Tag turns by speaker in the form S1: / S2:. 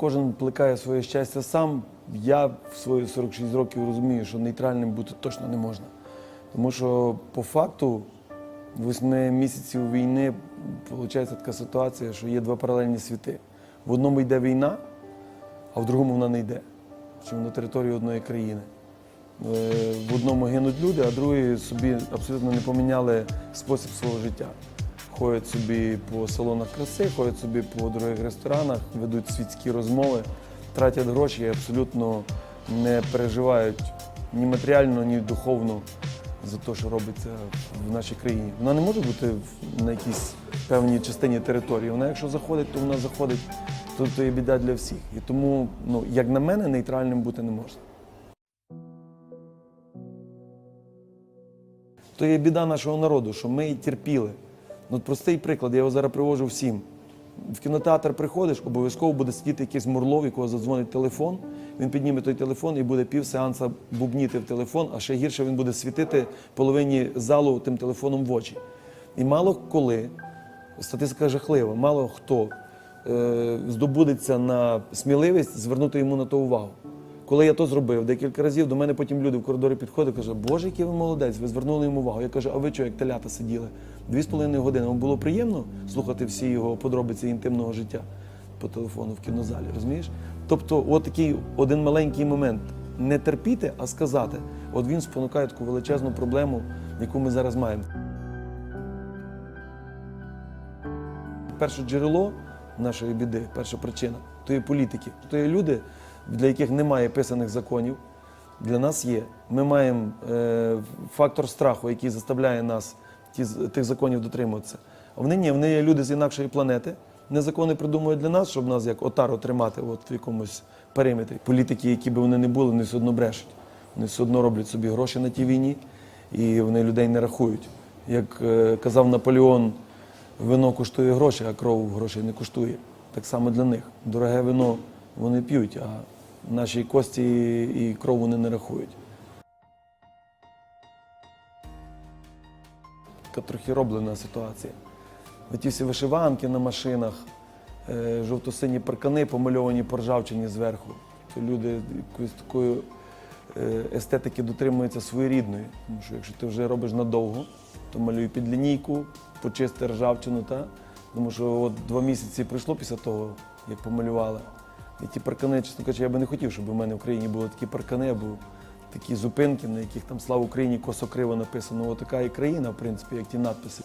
S1: кожен плекає своє щастя сам. Я в свої 46 років розумію, що нейтральним бути точно не можна. Тому що по факту восьми місяців війни виходить така ситуація, що є два паралельні світи. В одному йде війна, а в другому вона не йде. Чому на території одної країни. Е, В одному гинуть люди, а другі собі абсолютно не поміняли спосіб свого життя. Ходять собі по салонах краси, ходять собі по дорогих ресторанах, ведуть світські розмови, тратять гроші і абсолютно не переживають ні матеріально, ні духовно за те, що робиться в нашій країні. Вона не може бути на якійсь певній частині території. Вона, якщо заходить, то вона заходить, то, то є біда для всіх. І тому, ну, як на мене, нейтральним бути не можна. То є біда нашого народу, що ми терпіли. Ну, простий приклад, я його зараз привожу всім. В кінотеатр приходиш, обов'язково буде сидіти якийсь мурлов, якого задзвонить телефон. Він підніме той телефон і буде пів сеанса бубніти в телефон, а ще гірше він буде світити половині залу тим телефоном в очі. І мало коли, статистика жахлива, мало хто е, здобудеться на сміливість звернути йому на то увагу. Коли я то зробив декілька разів, до мене потім люди в коридорі підходять, кажуть, Боже, який ви молодець, ви звернули йому увагу. Я кажу, а ви що, як телята сиділи? Дві з половиною години. Вам було приємно слухати всі його подробиці інтимного життя по телефону в кінозалі, розумієш? Тобто, от такий один маленький момент не терпіти, а сказати. От він спонукає таку величезну проблему, яку ми зараз маємо. Перше джерело нашої біди, перша причина то є політики. То є люди, для яких немає писаних законів. Для нас є. Ми маємо е, фактор страху, який заставляє нас ті, тих законів дотримуватися. А вони ні, вони є люди з інакшої планети. Не закони придумують для нас, щоб нас як отару тримати от в якомусь периметрі. Політики, які би вони не були, вони все одно брешуть. Вони все одно роблять собі гроші на тій війні, і вони людей не рахують. Як е, казав Наполеон, вино коштує гроші, а кров грошей не коштує. Так само для них. Дороге вино вони п'ють, а наші кості і кров вони не рахують. Така трохи роблена ситуація. Ті всі вишиванки на машинах, е, жовто-сині паркани, помальовані по ржавчині зверху. То люди якоюсь такою е, естетики дотримуються своєрідної. Тому що якщо ти вже робиш надовго, то малюй під лінійку, почисти ржавчину. Та? Тому що от два місяці пройшло після того, як помалювали. І ті паркани, чесно кажучи, я би не хотів, щоб у мене в Україні були такі паркани або такі зупинки, на яких там слава Україні косо-криво написано. Отака і країна, в принципі, як ті надписи.